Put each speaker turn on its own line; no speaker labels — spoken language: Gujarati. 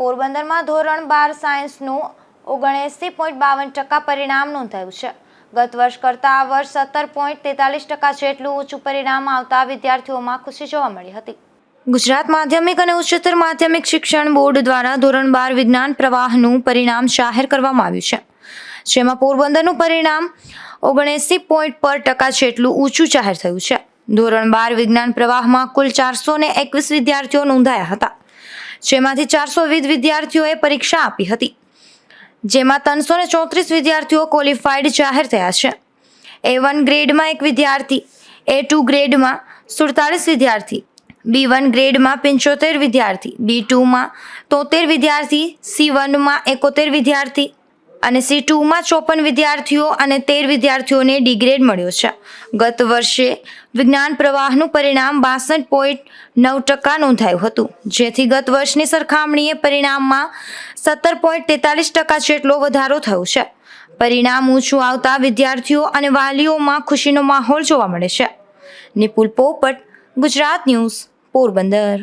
પોરબંદરમાં ધોરણ બાર સાયન્સનું ઓગણએંસી પોઈન્ટ બાવન ટકા પરિણામ નોંધાયું છે ગત વર્ષ કરતાં આ વર્ષ સત્તર પોઈન્ટ તેતાલીસ ટકા જેટલું ઊંચું પરિણામ આવતા વિદ્યાર્થીઓમાં ખુશી જોવા મળી હતી
ગુજરાત માધ્યમિક અને ઉચ્ચતર માધ્યમિક શિક્ષણ બોર્ડ દ્વારા ધોરણ બાર વિજ્ઞાન પ્રવાહનું પરિણામ જાહેર કરવામાં આવ્યું છે જેમાં પોરબંદરનું પરિણામ ઓગણએંસી પોઈન્ટ પર ટકા જેટલું ઊંચું જાહેર થયું છે ધોરણ બાર વિજ્ઞાન પ્રવાહમાં કુલ ચારસો એકવીસ વિદ્યાર્થીઓ નોંધાયા હતા જેમાંથી ચારસો વીસ વિદ્યાર્થીઓએ પરીક્ષા આપી હતી જેમાં ત્રણસો ને ચોત્રીસ વિદ્યાર્થીઓ ક્વોલિફાઈડ જાહેર થયા છે એ વન ગ્રેડમાં એક વિદ્યાર્થી એ ટુ ગ્રેડમાં સુડતાલીસ વિદ્યાર્થી બી વન ગ્રેડમાં પંચોતેર વિદ્યાર્થી બી ટુમાં તોતેર વિદ્યાર્થી સી વનમાં એકોતેર વિદ્યાર્થી અને સી ટુમાં ચોપન વિદ્યાર્થીઓ અને તેર વિદ્યાર્થીઓને ડિગ્રેડ મળ્યો છે ગત વર્ષે વિજ્ઞાન પ્રવાહનું પરિણામ બાસઠ પોઈન્ટ નવ ટકા નોંધાયું હતું જેથી ગત વર્ષની સરખામણીએ પરિણામમાં સત્તર પોઈન્ટ તેતાલીસ ટકા જેટલો વધારો થયો છે પરિણામ ઊંચું આવતા વિદ્યાર્થીઓ અને વાલીઓમાં ખુશીનો માહોલ જોવા મળે છે નિપુલ પોપટ ગુજરાત ન્યૂઝ પોરબંદર